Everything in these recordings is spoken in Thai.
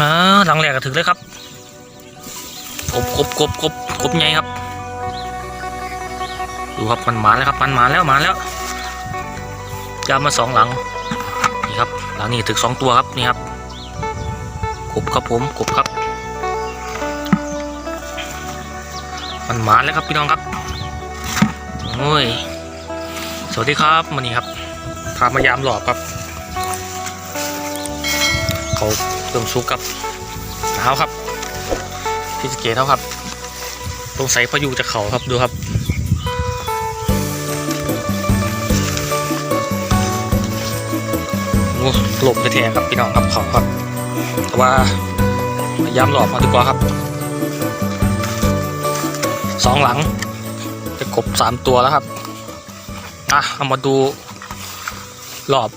อ่าหลังแหลกก็ถึงเลยครับกบกบกบกบกบใหญ่ครับ ดูครับมันมาแล้วครับมันมาแล้วมาแล้วยามมาสองหลังนี่ครับหลังนี้ถึงสองตัวครับนี่ครับกบครับผมกบครับ มันมาแล้วครับพี่น้องครับโอ้ยสวัสดีครับวันนี้ครับพามายามหลอบครับเขา เริ่มสุกกับหนาวครับพี่สเกตเท่าครับตรงใส่พายุจากเขาครับดูครับโอ้หลบแท้ครับพี่น้องครับเขาครับแต่ว่ายายามหลอกมาดีกว่าครับสองหลังจะกบสามตัวแล้วครับอะเอามาดูรอบ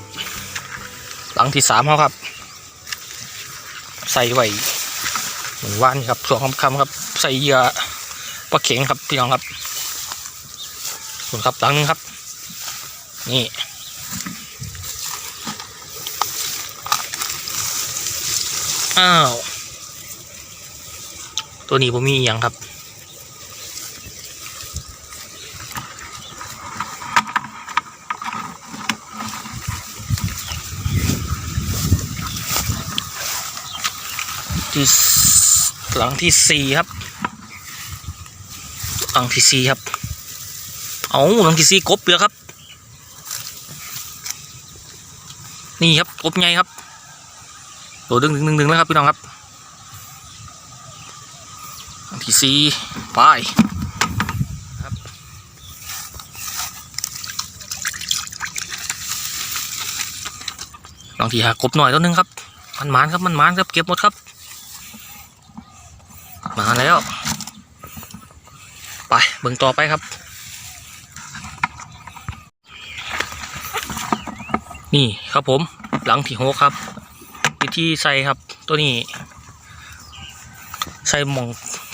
หลังที่สามเขาครับ ใส่ไว้เหมือนว่านครับส่วนคำคำครับ ใส่เหยื่อปลาเข็งครับพี่น้องครับส่วนครับหลังนึงครับ นี่อ้าว ตัวนี้ผมมีอย่างครับ ที่หลังที่สี่ครับ หลังที่สี่ครับ เอาหลังที่สี่กบเปลือกครับ นี่ครับกบใหญ่ครับโดดดึงดึงดึงดึงแล้วครับพี่น้องครับหลังที่สี่ไปครับหลังที่หากบหน่อยตัวนึงครับ มันมานครับมันมานครับเก็บหมดครับ มาแล้ว ไปเบิ่งต่อไปครับ นี่ครับผมหลังที่หกครับวิธีใส่ครับ ตัวนี้ ใส่หมอง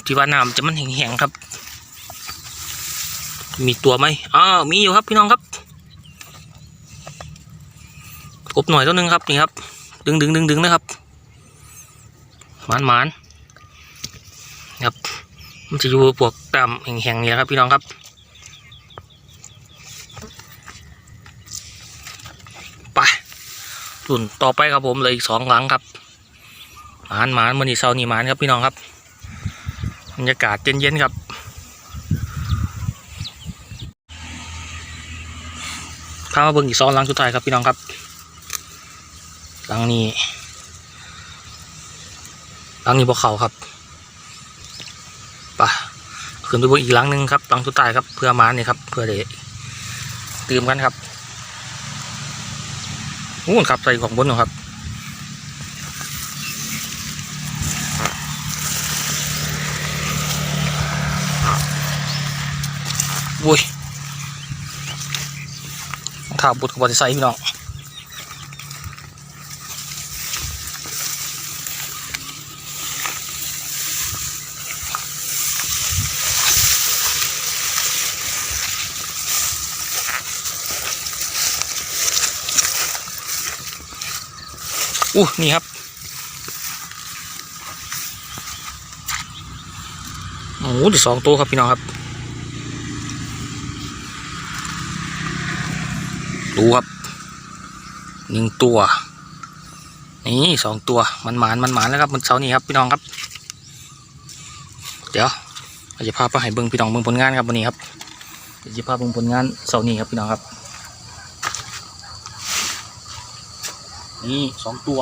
ที่ว่าน้ำจะมันแห้งๆครับ มีตัวไหมอ้าวมีอยู่ครับพี่น้องครับกบหน่อยตัวหนึงครับนี่ครับ ดึงดึงดึงดึงนะครับหมานหมาน ครับ มันจะอยู่พวกตามแห่งๆนี่ยครับพี่น้องครับไปรุ่นต่อไปครับผมเลยอีกสองหลังครับหมานหมานมันนี่เซานี่หมานครับพี่น้องครับบรรยากาศเย็นๆครับพามาเบิ่งอีกสองหลังสุดท้ายครับพี่น้องครับ หลังนี้หลังนี้บวเขาครับ ขึ้นไปบนอีกหลังหนึ่งครับหลังสุดท้ายครับ เพื่อมาเนี่ยครับ เพื่อเดตื่มกันครับนู่นครับใส่ของบนครับอุ้ยถาบุตรกับบอดี้ไซค์พี่น้อง อู้นี่ครับโอ้โหเดี๋ยวสองตัวครับพี่น้องครับ ดูครับหนึ่งตัว นี่สองตัวมันหมานมันหมานแล้วครับมันเสานี้ครับพี่น้องครับ เดี๋ยวเราจะพาไปให้เบิ้งพี่น้องเบิ้งผลงานครับวันนี้ครับเดี๋ยวจะพาเบิ้งผลงานเสานี้ครับพี่น้องครับ นี่สองตัว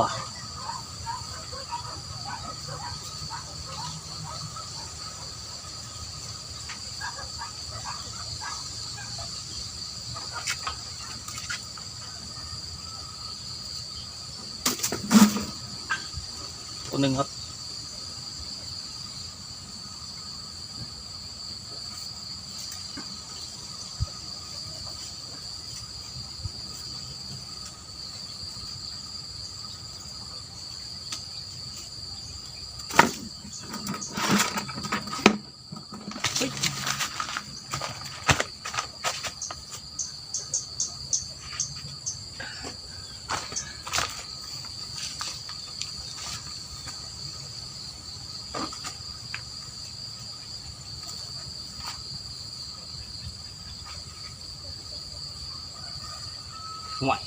ตัวหนึ่งครับ ห่วย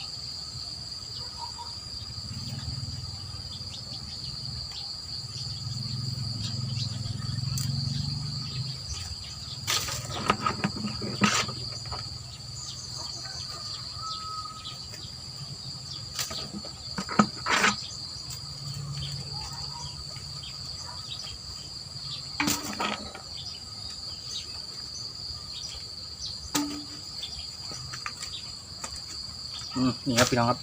นี่ครับพี่น้องครับ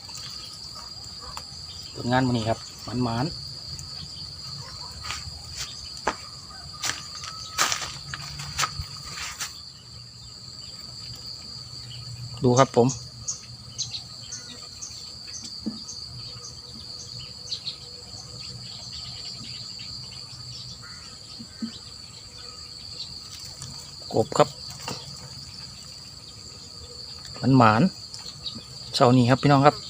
ผลงานวันนี้ครับมันหมันดูครับผม กบครับ มันหมาน เช้านี้ครับพี่น้องครับ